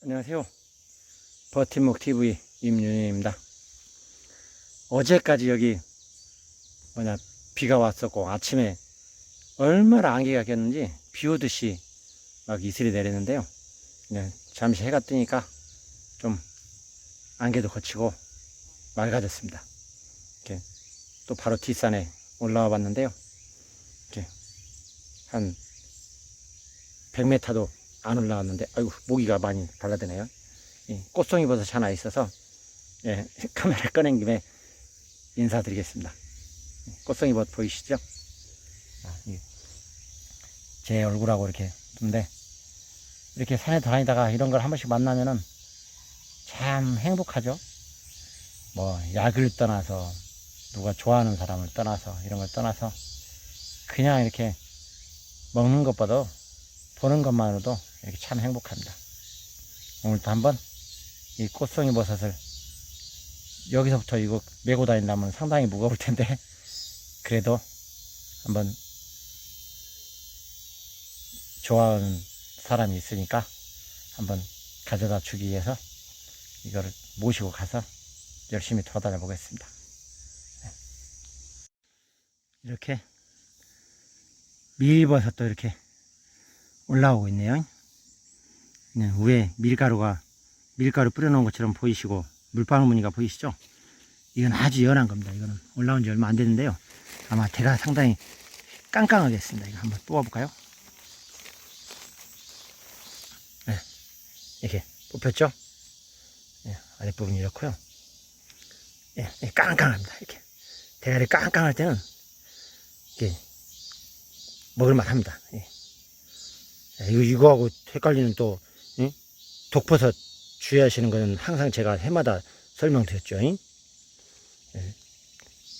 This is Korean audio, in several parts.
안녕하세요. 버팀목 TV 임윤희입니다. 어제까지 여기 뭐냐 비가 왔었고 아침에 얼마나 안개가 꼈는지 비 오듯이 막 이슬이 내리는데요. 그냥 잠시 해가 뜨니까 좀 안개도 거치고 맑아졌습니다. 이렇게 또 바로 뒷산에 올라와 봤는데요. 이렇게 한 100m도 안 올라왔는데 아이고 모기가 많이 달라드네요. 이 꽃송이 버섯 하나 있어서 예, 카메라 꺼낸 김에 인사드리겠습니다. 꽃송이 버섯 보이시죠? 아, 이, 제 얼굴하고 이렇게 근데 이렇게 산에 다니다가 이런 걸 한 번씩 만나면은 참 행복하죠. 뭐 약을 떠나서 누가 좋아하는 사람을 떠나서 이런 걸 떠나서 그냥 이렇게 먹는 것보다 보는 것만으로도 이렇게 참 행복합니다. 오늘도 한번 이 꽃송이 버섯을 여기서부터 이거 메고 다니려면 상당히 무거울 텐데 그래도 한번 좋아하는 사람이 있으니까 한번 가져다 주기 위해서 이거를 모시고 가서 열심히 돌아다녀 보겠습니다. 네. 이렇게 밀버섯도 이렇게 올라오고 있네요. 네, 위에 밀가루가 밀가루 뿌려놓은 것처럼 보이시고 물방울 무늬가 보이시죠? 이건 아주 연한 겁니다. 이거는 올라온 지 얼마 안 됐는데요. 아마 대가 상당히 깡깡하겠습니다. 이거 한번 뽑아볼까요? 네, 이렇게 뽑혔죠? 네, 아랫부분이 이렇고요. 예, 네, 깡깡합니다. 이렇게 대가리 깡깡할 때는 이게 먹을만 합니다. 예. 야, 이거, 이거하고 헷갈리는 또, 응? 독버섯 주의하시는 거는 항상 제가 해마다 설명드렸죠. 응? 예.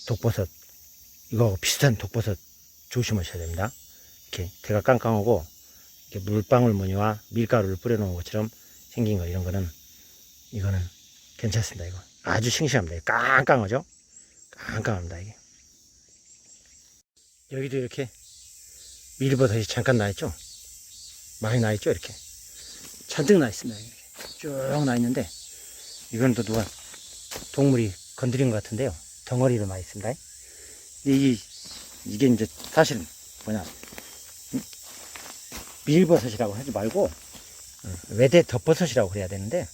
독버섯, 이거하고 비슷한 독버섯 조심하셔야 됩니다. 이렇게 대가 깡깡하고, 이렇게 물방울 무늬와 밀가루를 뿌려놓은 것처럼 생긴 거, 이런 거는, 이거는 괜찮습니다. 이거. 아주 싱싱합니다. 깡깡하죠? 깡깡합니다. 이게. 여기도 이렇게 밀버섯이 잠깐 나 있죠? 많이 나 있죠 이렇게 잔뜩 나 있습니다 쭉 나 있는데 이건 또 누가 동물이 건드린 것 같은데요 덩어리로 나 있습니다 이 이게 이제 사실은 뭐냐 음? 밀버섯이라고 하지 말고 어, 외대 덮버섯이라고 그래야 되는데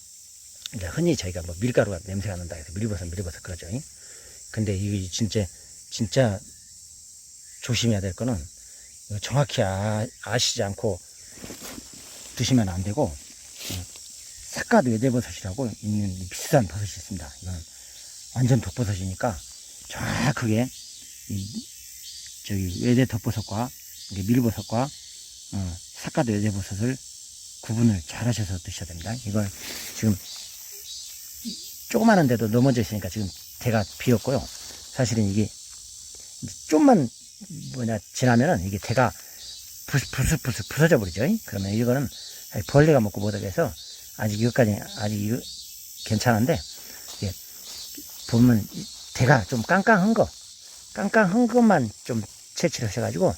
이제 흔히 저희가 뭐 밀가루가 냄새가 난다 해서 밀버섯 밀버섯 그러죠 잉? 근데 이게 진짜 진짜 조심해야 될 거는 정확히 아, 아시지 않고 드시면 안 되고 어, 삭갓 외대버섯이라고 있는 비싼 버섯이 있습니다. 이건 완전 독버섯이니까 정확하게 이 저기 외대 덮버섯과 밀버섯과 어, 삭갓 외대버섯을 구분을 잘 하셔서 드셔야 됩니다. 이걸 지금 조그마한데도 넘어져 있으니까 지금 대가 비었고요. 사실은 이게 좀만 뭐냐 지나면은 이게 대가 부스 부스 부스 부서져 버리죠. 그러면 이거는 벌레가 먹고 못하게 해서 아직 이것까지 아직 이거 괜찮은데 이게 보면 대가 좀 깡깡한 거 깡깡한 것만 좀 채취를 해가지고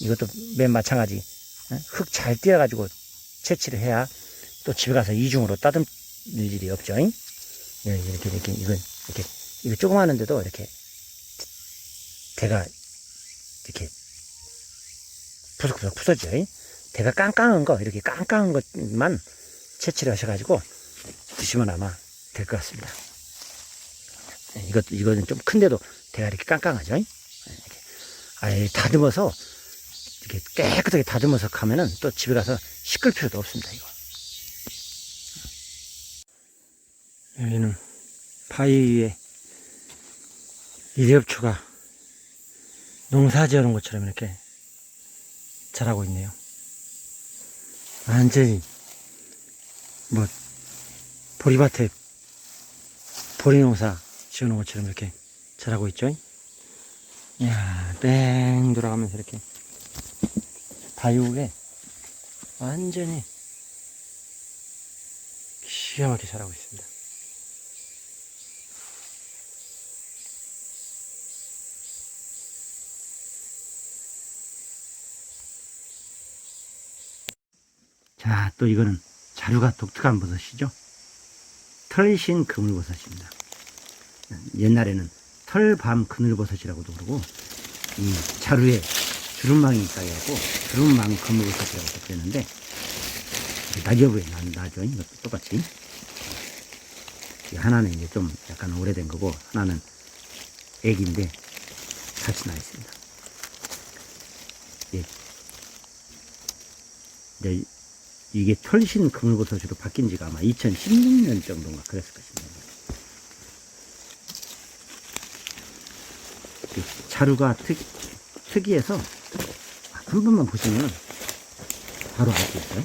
이것도 맨 마찬가지 흙 잘 띄어가지고 채취를 해야 또 집에 가서 이중으로 따듬을 일이 없죠. 예, 이렇게 이렇게 이건 이렇게 이거 조그마한데도 이렇게 대가 이렇게 푸석푸석 부서져. 대가 깡깡한 거, 이렇게 깡깡한 것만 채취를 하셔가지고 드시면 아마 될 것 같습니다. 네, 이것, 이거는 좀 큰데도 대가 이렇게 깡깡하죠. 네, 이렇게. 아예 다듬어서, 이렇게 깨끗하게 다듬어서 가면은 또 집에 가서 씻을 필요도 없습니다, 이거. 여기는 바위 위에 일엽초가 농사 지어놓은 것처럼 이렇게 자라고 있네요. 완전히, 뭐, 보리밭에 보리 농사 지어놓은 것처럼 이렇게 자라고 있죠. 이야, 뺑 돌아가면서 이렇게 바위 위에 완전히 기가 막히게 자라고 있습니다. 자, 또 이거는 자루가 독특한 버섯이죠. 털신 그물버섯입니다. 옛날에는 털밤 그늘버섯이라고도 그러고 이 자루에 주름망이 있다고 주름망 그물버섯이라고 그랬는데 낙엽에 난 나죠. 이것도 똑같이. 이 하나는 이제 좀 약간 오래된 거고 하나는 애기인데 같이 나 있습니다. 예. 이게 털신 그물버섯으로 바뀐 지가 아마 2016년 정도인가 그랬을 것입니다. 이 자루가 특, 특이해서 아, 한 번만 보시면 바로 알 수 있어요.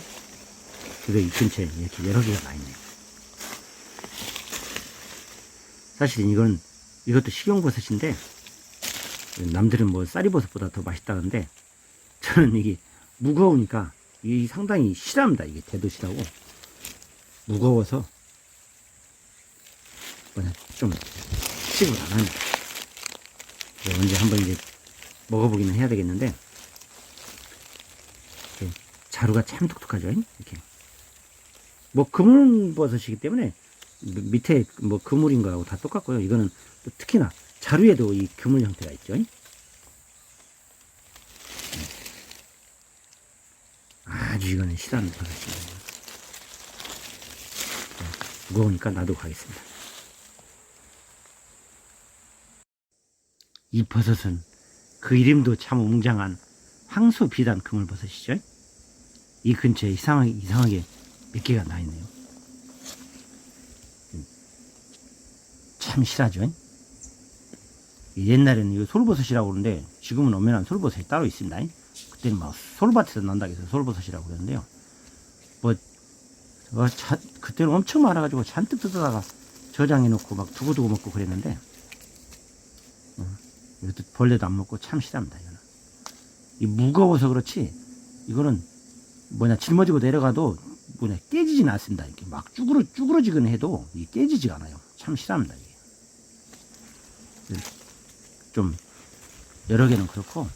그리고 이 근처에 이렇게 여러 개가 나 있네요. 사실은 이건 이것도 식용버섯인데 남들은 뭐 쌀이버섯보다 더 맛있다는데 저는 이게 무거우니까 이 상당히 실합니다. 이게 대도시라고 무거워서 뭐냐 좀 씹을 안 합니다. 언제 한번 이제 먹어보기는 해야 되겠는데 자루가 참 독특하죠. 이렇게 뭐 그물버섯이기 때문에 미- 밑에 뭐 그물인 거하고 다 똑같고요. 이거는 또 특히나 자루에도 이 그물 형태가 있죠. 아 주 이거는 실한 버섯입니다. 자, 무거우니까 놔두고 가겠습니다. 이 버섯은 그 이름도 참 웅장한 황소 비단 그물버섯이죠. 이 근처에 이상하게, 이상하게 몇 개가 나 있네요. 음, 참 실하죠. 옛날에는 이거 솔버섯이라고 그러는데 지금은 엄연한 솔버섯이 따로 있습니다. 그때는 막 솔밭에서 난다고 해서 솔버섯이라고 그랬는데요. 뭐, 어, 자, 그때는 엄청 많아가지고 잔뜩 뜯어다가 저장해놓고 막 두고두고 먹고 그랬는데, 어, 이것도 벌레도 안 먹고 참 실합니다, 이거는. 이 무거워서 그렇지, 이거는 뭐냐, 짊어지고 내려가도 뭐냐, 깨지진 않습니다. 이렇게 막 쭈그러, 쭈그러지긴 해도 이게 깨지지가 않아요. 참 실합니다, 이게. 좀, 여러 개는 그렇고,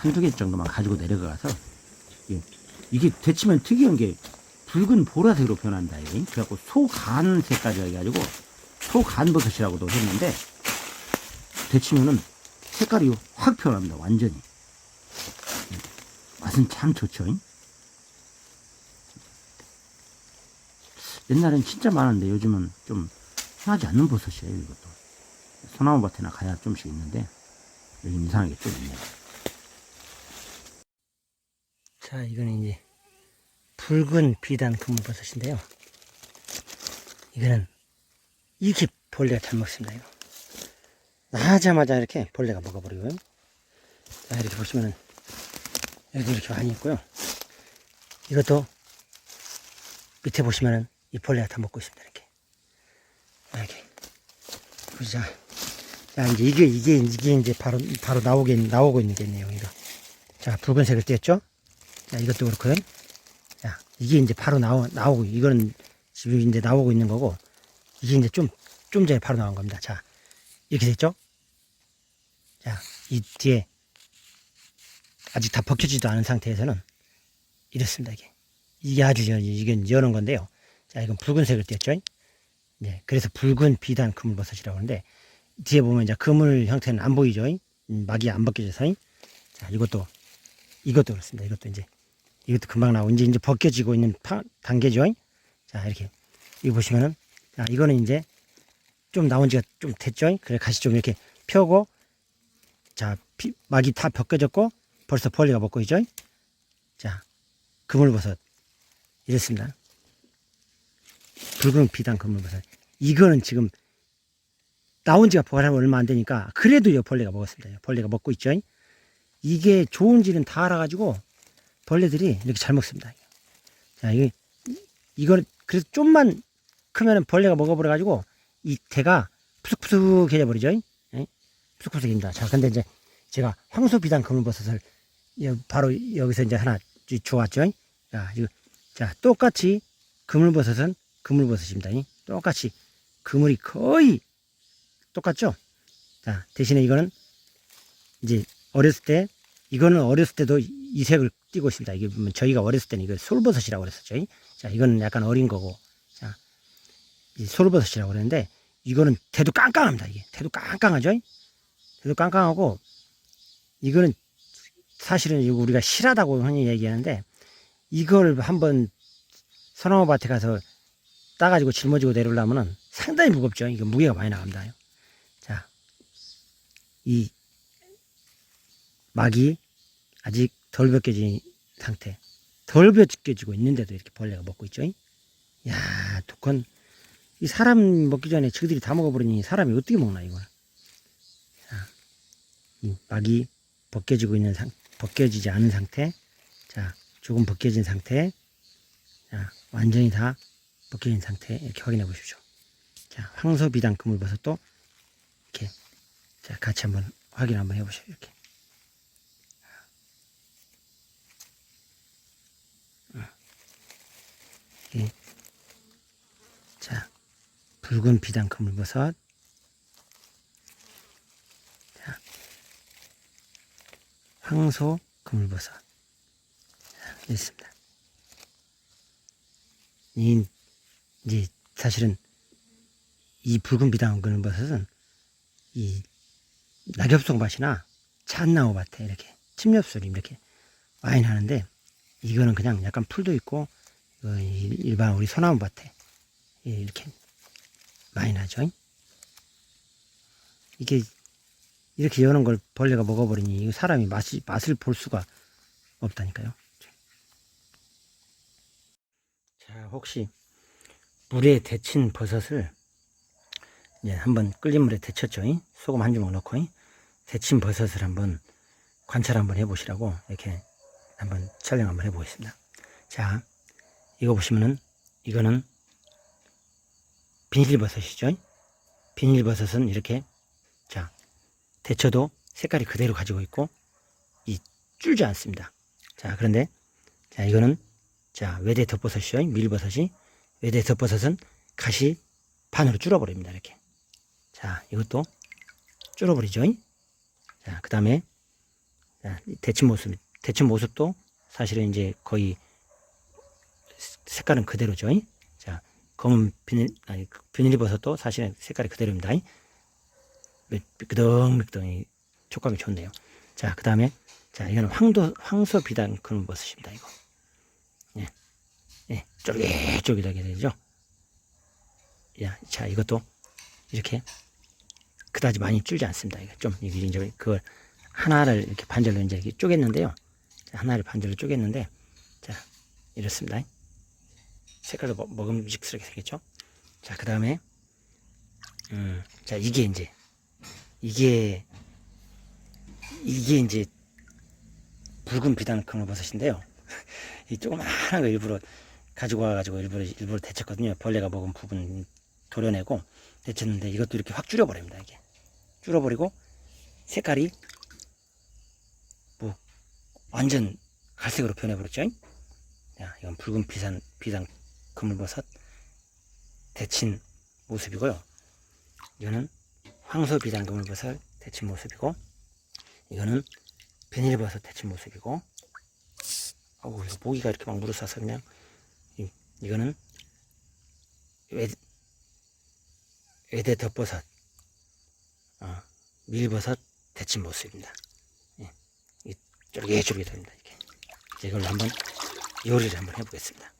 한두 개 정도만 가지고 내려가서 이게, 이게 데치면 특이한 게 붉은 보라색으로 변한다. 이게. 그래갖고 소간 색깔이 해가지고 소간버섯이라고도 했는데 데치면은 색깔이 확 변합니다. 완전히. 맛은 참 좋죠. 옛날엔 진짜 많았는데 요즘은 좀 흔하지 않는 버섯이에요. 이것도. 소나무 밭에나 가야 좀씩 있는데 여기 이상하게 좀 있네요. 자, 이거는 이제 붉은 비단 그물버섯인데요. 이거는 이렇게 벌레가 잘 먹습니다. 이거. 나자마자 이렇게 벌레가 먹어버리고요. 자, 이렇게 보시면은 여기 이렇게 많이 있고요. 이것도 밑에 보시면은 이 벌레가 다 먹고 있습니다. 이렇게. 이렇게. 보자. 자, 이제 이게, 이게, 이게 이제 바로, 바로 나오게, 나오고 있는 게네요. 이거. 자, 붉은색을 띄었죠? 자, 이것도 그렇고요. 자, 이게 이제 바로 나오, 나오고, 이거는 지금 이제 나오고 있는 거고, 이게 이제 좀, 좀 전에 바로 나온 겁니다. 자, 이렇게 됐죠? 자, 이 뒤에, 아직 다 벗겨지도 않은 상태에서는 이렇습니다, 이게. 이게 아주, 저- 이게 여는 건데요. 자, 이건 붉은색을 띄었죠? 네, 그래서 붉은 비단 그물버섯이라고 하는데, 뒤에 보면 이제 그물 형태는 안 보이죠? 음, 막이 안 벗겨져서. 자, 이것도, 이것도 그렇습니다. 이것도 이제 이것도 금방 나오고 이제 이제 벗겨지고 있는 파- 단계죠. 자 이렇게 이거 보시면은 자 이거는 이제 좀 나온 지가 좀 됐죠. 그래 가시 좀 이렇게 펴고 자 피- 막이 다 벗겨졌고 벌써 벌레가 먹고 있죠. 자 그물버섯 이렇습니다. 붉은 비단 그물버섯 이거는 지금 나온 지가 벌써 얼마 안 되니까 그래도 이 벌레가 먹었습니다. 벌레가 먹고 있죠. 이게 좋은지는 다 알아가지고 벌레들이 이렇게 잘 먹습니다. 자, 이게, 이걸, 그래서 좀만 크면은 벌레가 먹어버려가지고 이 대가 푸석푸석해져 버리죠. 예? 푸석푸석입니다. 자, 근데 이제 제가 황소비단 그물버섯을 여- 바로 여기서 이제 하나 주- 주웠죠. 자, 자, 똑같이 그물버섯은 그물버섯입니다. 이. 똑같이 그물이 거의 똑같죠. 자, 대신에 이거는 이제 어렸을 때 이거는 어렸을 때도 이 색을 띠고 있습니다. 이게 보면 저희가 어렸을 때는 이거 솔버섯이라고 그랬었죠. 자, 이거는 약간 어린 거고. 자, 이 솔버섯이라고 그러는데 이거는 대도 깡깡합니다. 이게 대도 깡깡하죠. 대도 깡깡하고 이거는 사실은 우리가 실하다고 흔히 얘기하는데 이걸 한번 소나무 밭에 가서 따가지고 짊어지고 내려오려면은 상당히 무겁죠. 이거 무게가 많이 나갑니다. 자, 이 막이 아직 덜 벗겨진 상태. 덜 벗겨지고 있는데도 이렇게 벌레가 먹고 있죠. 야, 독한. 이 사람 먹기 전에 저들이 다 먹어버리니 사람이 어떻게 먹나, 이거. 자, 이 막이 벗겨지고 있는 상, 벗겨지지 않은 상태. 자, 조금 벗겨진 상태. 자, 완전히 다 벗겨진 상태. 이렇게 확인해 보십시오. 자, 황소비단 그물버섯도 이렇게. 자, 같이 한번 확인 한번 해보시죠. 이렇게. 예. 자, 붉은 비단 그물버섯. 자, 황소 그물버섯. 자, 있습니다. 이, 이제, 사실은, 이 붉은 비단 그물버섯은, 이, 낙엽송 밭이나 잣나무 밭에 이렇게, 침엽술이 이렇게 많이 나는데, 이거는 그냥 약간 풀도 있고, 어, 이 일반 우리 소나무 밭에 이렇게 많이 나죠. 이게 이렇게 여는 걸 벌레가 먹어버리니 사람이 맛이 맛을 볼 수가 없다니까요. 자, 혹시 물에 데친 버섯을 이제 한번 끓인 물에 데쳤죠. 소금 한 주먹 넣고 데친 버섯을 한번 관찰 한번 해보시라고 이렇게 한번 촬영 한번 해보겠습니다. 자, 이거 보시면은 이거는 비닐버섯이죠. 비닐버섯은 이렇게 자 데쳐도 색깔이 그대로 가지고 있고 이 줄지 않습니다. 자 그런데 자 이거는 자 외대 덮버섯이죠. 밀버섯이 외대 덮버섯은 가시 반으로 줄어버립니다. 이렇게 자 이것도 줄어버리죠. 자 그 다음에 자, 데친 모습 데친 모습도 사실은 이제 거의 색깔은 그대로죠. 자, 검은 비닐, 아니, 비닐버섯도 사실은 색깔이 그대로입니다. 미끄덩미끄덩 촉감이 좋네요. 자, 그 다음에, 자, 이거는 황도, 황소 비단 그런 버섯입니다, 이거. 예. 예, 쫄깃쫄깃하게 되죠. 야, 자, 이것도 이렇게 그다지 많이 줄지 않습니다. 이거 좀, 이제 그걸 하나를 이렇게 반절로 이제 이렇게 쪼갰는데요. 자, 하나를 반절로 쪼갰는데, 자, 이렇습니다. 색깔도 먹- 먹음직스럽게 생겼죠. 자, 그 다음에, 음, 자, 이게 이제, 이게, 이게 이제, 붉은 비단 크로버섯인데요. 이 조그마한 거 일부러 가지고 와가지고 일부러, 일부러 데쳤거든요. 벌레가 먹은 부분 도려내고 데쳤는데 이것도 이렇게 확 줄여버립니다. 이게. 줄여버리고 색깔이 뭐, 완전 갈색으로 변해버렸죠. 자, 이건 붉은 비산, 비단 그물버섯 데친 모습이고요. 이거는 황소 비단 그물버섯 데친 모습이고, 이거는 비닐버섯 데친 모습이고, 어우, 이거 모기가 이렇게 막 물어싸서 그냥, 이, 이거는 외, 외대 덮버섯, 어, 밀버섯 데친 모습입니다. 예, 이 쫄깃쫄깃합니다. 이제 이걸로 한번 요리를 한번 해보겠습니다.